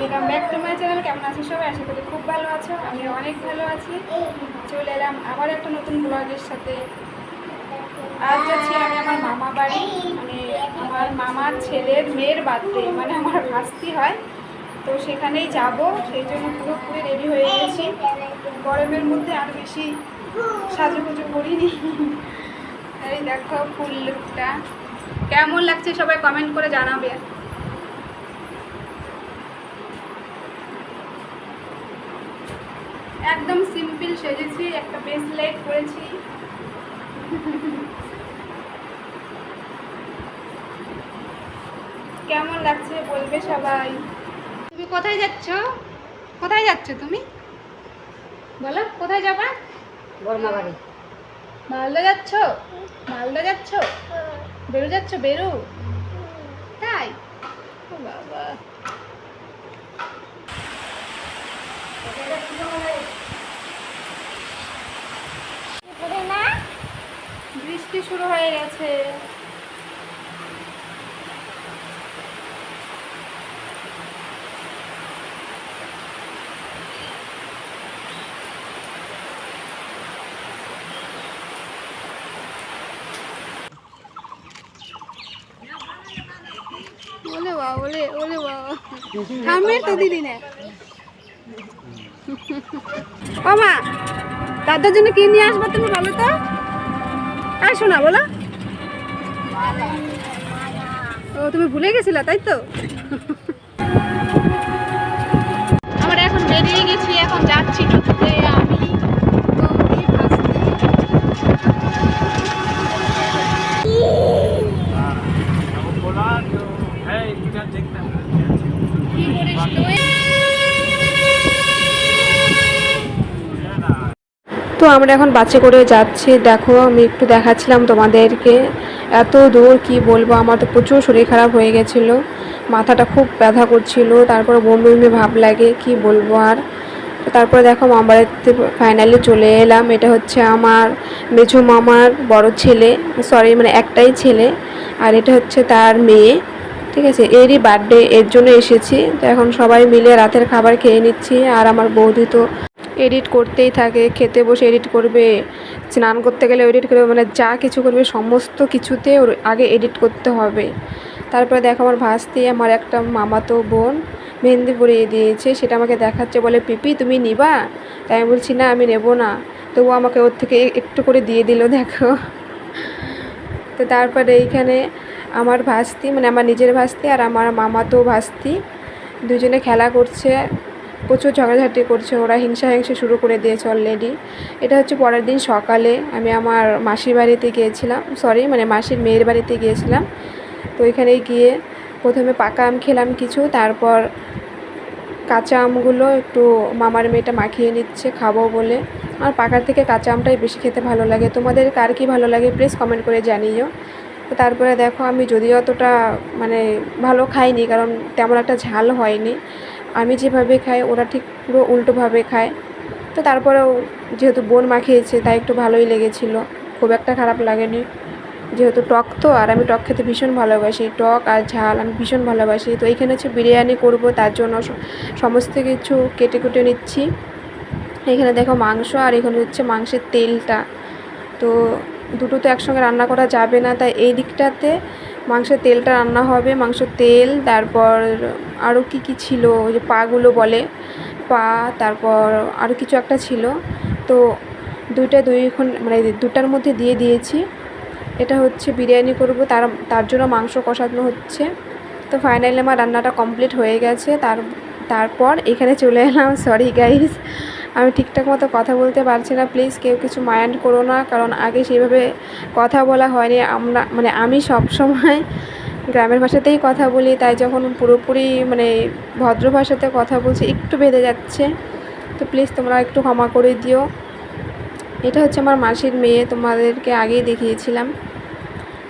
Welcome back to my channel. কেমন আছো সবাই? আশা করি খুব ভালো আছো। আমি অনেক ভালো আছি। চলে এলাম আবার একটা নতুন ব্লগের সাথে। আজ যাচ্ছি আমি আমার মামা বাড়ি। মানে আমার মামার ছেলের মেয়ের বার্থডে মানে আমার ভাস্তি হয়। তো সেখানেই যাব। সেই জন্য পুরোপুরি রেডি হয়ে গেছি। গরমের মধ্যে আর বেশি সাজুগুজু করিনি। এই দেখো ফুল লুকটা কেমন লাগছে সবাই কমেন্ট করে জানাবে। একদম সিম্পল সেজেছি একটা বেস লাইট করেছি কেমন লাগছে বলবে সবাই? তুমি কোথায় যাচ্ছ? কোথায় যাচ্ছ তুমি? বলো কোথায় যাবা? বর্মা বাড়ি মালদা যাচ্ছ? মালদা যাচ্ছ? বেরু যাচ্ছ? বেরু? তাই? বাবা। বৃষ্টি শুরু হয়ে গেছে। ওলে বাবা ওলে ওলে বাবা। থামবে তো দিদি না। ও মা দাদার জন্য কি নিয়ে আসবে তুমি বলো তো? আর শোনা, বলো। ও, তুমি ভুলে গেছিলা, তাই তো? তো আমরা এখন বাসে করে যাচ্ছি। দেখো, আমি একটু দেখাচ্ছিলাম তোমাদেরকে। এত দূর কি বলব? আমার তো প্রচুর শরীর খারাপ হয়ে গেছিল। মাথাটা খুব ব্যথা করছিল। তারপরে বমি বমি ভাব লাগে, কি বলব আর? তারপরে দেখো মামাবাড়িতে ফাইনালি চলে এলাম। এটা হচ্ছে আমার মেঝো মামার বড় ছেলে সরি মানে একটাই ছেলে। আর এটা হচ্ছে তার মেয়ে, ঠিক আছে? এরই বার্থডে এর জন্য এসেছি। তো এখন সবাই মিলে রাতের খাবার খেয়ে নিচ্ছি। আর আমার বৌদি তো এডিট করতেই থাকে, খেতে বসে এডিট করবে, স্নান করতে গেলে এডিট করবে মানে যা কিছু করবে, সমস্ত কিছুতে ওর আগে এডিট করতে হবে। তারপরে দেখো আমার ভাস্তি, আমার একটা মামাতো বোন মেহেন্দি পরিয়ে দিয়েছে, সেটা আমাকে দেখাচ্ছে, বলে, পিপি, তুমি নিবা? তাই আমি বলছি, না, আমি নেব না। তবু আমাকে ওর থেকে একটু করে দিয়ে দিল, দেখো। তো তারপরে এইখানে আমার ভাস্তি মানে আমার নিজের ভাস্তি আর আমার মামাতো ভাস্তি, দুজনে খেলা করছে। প্রচুর ঝগড়াঝাটি করছে, ওরা হিংসা হিংসা শুরু করে দিয়েছে অলরেডি এটা হচ্ছে পরের দিন সকালে, আমি আমার মাসির বাড়িতে গিয়েছিলাম সরি মানে মাসির মেয়ের বাড়িতে গিয়েছিলাম। তো ওইখানে গিয়ে প্রথমে পাকা আম খেলাম কিছু, তারপর কাঁচা আমগুলো একটু মামার মেয়েটা মাখিয়ে নিচ্ছে, খাব বলে। আর পাকার থেকে কাঁচা আমটাই বেশি খেতে ভালো লাগে। তোমাদের কার কী ভালো লাগে প্লিজ কমেন্ট করে জানিও। তো তারপরে দেখো, আমি যদিও অতটা মানে ভালো খাইনি, কারণ তেমন একটা ঝাল হয়নি। আমি যেভাবে খাই, ওরা ঠিক পুরো উল্টোভাবে খায়। তো তারপরেও যেহেতু বোন মাখিয়েছে, তাই একটু ভালোই লেগেছিল। খুব একটা খারাপ লাগেনি। যেহেতু টক তো, আর আমি টক খেতে ভীষণ ভালোবাসি। টক আর ঝাল আমি ভীষণ ভালোবাসি। তো এইখানে হচ্ছে বিরিয়ানি করব, তার জন্য সমস্ত কিছু কেটে কুটে নিচ্ছি। এখানে দেখো মাংস, আর এখানে হচ্ছে মাংসের তেলটা। তো দুটো তো একসঙ্গে রান্না করা যাবে না, তাই এই দিকটাতে মাংসের তেলটা রান্না হবে, মাংসের তেল, তারপর আরও কি কি ছিল, ওই যে পাগুলো বলে, পা, তারপর আরও কিছু একটা ছিল। তো দুইটা দুই এখন মানে দুটার মধ্যে দিয়ে দিয়েছি। এটা হচ্ছে বিরিয়ানি করব, তার তার জন্য মাংস কষানো হচ্ছে। তো ফাইনালি আমার রান্নাটা কমপ্লিট হয়ে গেছে, তার, তারপর এখানে চলে এলাম সরি গাইস আমি ঠিকঠাক মতো কথা বলতে পারছি না। প্লিজ কেউ কিছু মাইন্ড করো না, কারণ আগে সেভাবে কথা বলা হয়নি। আমরা মানে আমি সব সময় গ্রামের ভাষাতেই কথা বলি, তাই যখন পুরোপুরি মানে ভদ্র ভাষাতে কথা বলছি, একটু বেঁধে যাচ্ছে। তো প্লিজ তোমরা একটু ক্ষমা করে দিও। এটা হচ্ছে আমার মাসির মেয়ে, তোমাদেরকে আগেই দেখিয়েছিলাম।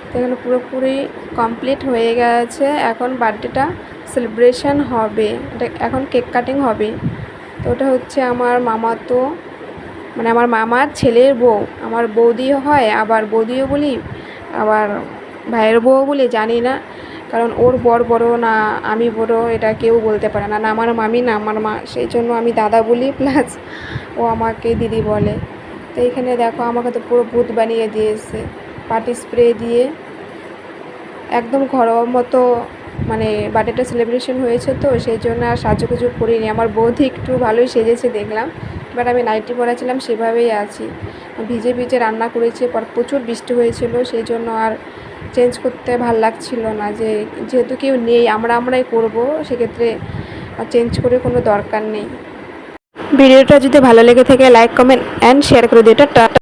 তো এখানে পুরোপুরি কমপ্লিট হয়ে গেছে। এখন বার্থডেটা সেলিব্রেশন হবে। এটা এখন কেক কাটিং হবে তো ওটা হচ্ছে আমার মামাতো মানে আমার মামার ছেলের বউ। আমার বৌদিও হয়, আবার বৌদিও বলি, আবার ভাইয়ের বউ বলি, জানি না। কারণ ওর বর বড় না আমি বড়, এটা কেউ বলতে পারে না। না আমার মামি, না আমার মা। সেই জন্য আমি দাদা বলি প্লাস ও আমাকে দিদি বলে। তো এখানে দেখো, আমাকে তো পুরো ভূত বানিয়ে দিয়েছে। পার্টি স্প্রে দিয়ে, একদম ঘরোয়া মতো মানে বার্থডেটা সেলিব্রেশন হয়েছে তো সেই জন্য আর সাজুগুজু করিনি। আমার বৌদি একটু ভালোই সেজেছে দেখলাম বাট আমি নাইটি পরা ছিলাম, সেভাবেই আছি। ভিজে ভিজে রান্না করেছি, পর প্রচুর বৃষ্টি হয়েছিল সেই জন্য আর চেঞ্জ করতে ভালো লাগছিল না যে, যেহেতু কেউ নেই, আমরা আমরাই করব, সেক্ষেত্রে চেঞ্জ করে কোনো দরকার নেই। ভিডিওটা যদি ভালো লেগে থাকে লাইক কমেন্ট অ্যান্ড শেয়ার করে দিও। এটা